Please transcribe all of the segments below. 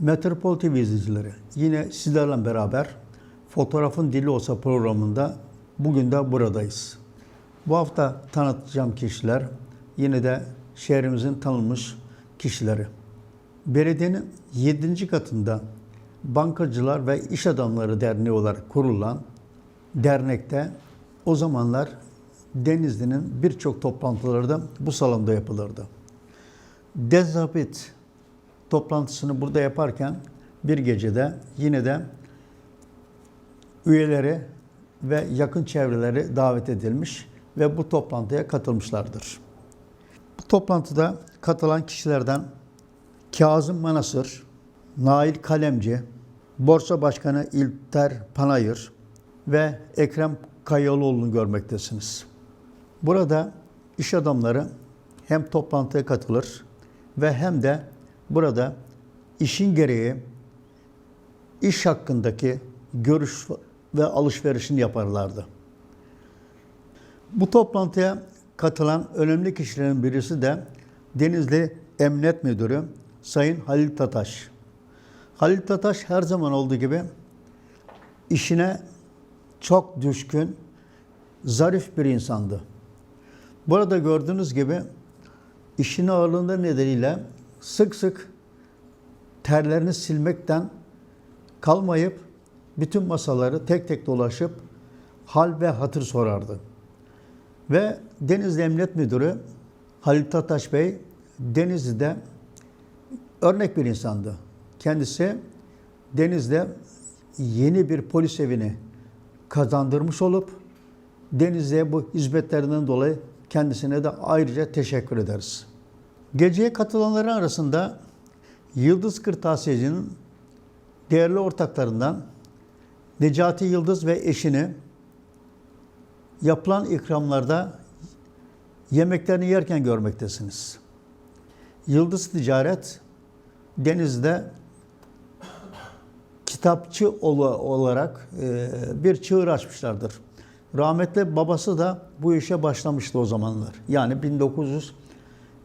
Metropol TV izleyicileri, yine sizlerle beraber Fotoğrafın Dili Olsa programında bugün de buradayız. Bu hafta tanıtacağım kişiler yine de şehrimizin tanınmış kişileri. Belediyenin 7. katında Bankacılar ve İş Adamları Derneği olarak kurulan dernekte o zamanlar Denizli'nin birçok toplantıları da bu salonda yapılırdı. Dezabit toplantısını burada yaparken bir gecede yine de üyeleri ve yakın çevreleri davet edilmiş ve bu toplantıya katılmışlardır. Bu toplantıda katılan kişilerden Kazım Manasır, Nail Kalemci, Borsa Başkanı İlter Panayır ve Ekrem Kayalıoğlu'nu görmektesiniz. Burada iş adamları hem toplantıya katılır ve hem de burada işin gereği iş hakkındaki görüş ve alışverişini yaparlardı. Bu toplantıya katılan önemli kişilerin birisi de Denizli Emniyet Müdürü Sayın Halil Tataş. Halil Tataş her zaman olduğu gibi işine çok düşkün, zarif bir insandı. Burada gördüğünüz gibi işin ağırlığında nedeniyle sık sık terlerini silmekten kalmayıp bütün masaları tek tek dolaşıp hal ve hatır sorardı. Ve Denizli Emniyet Müdürü Halil Tataş Bey Denizli'de örnek bir insandı. Kendisi Deniz'de yeni bir polis evini kazandırmış olup Denizli'ye bu hizmetlerinden dolayı kendisine de ayrıca teşekkür ederiz. Geceye katılanların arasında Yıldız Kırtasiye'cinin değerli ortaklarından Necati Yıldız ve eşini yapılan ikramlarda yemeklerini yerken görmektesiniz. Yıldız Ticaret Deniz'de kitapçı olarak e, bir çığır açmışlardır. Rahmetli babası da bu işe başlamıştı o zamanlar. Yani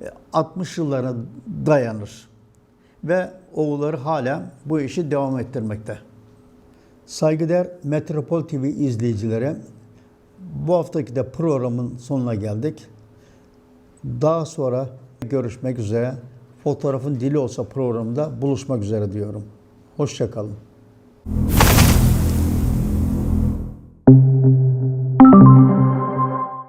1960 yıllarına dayanır. Ve oğulları hala bu işi devam ettirmekte. Saygıdeğer Metropol TV izleyicilere bu haftaki de programın sonuna geldik. Daha sonra görüşmek üzere. Fotoğrafın dili olsa programında buluşmak üzere diyorum. Hoşçakalın.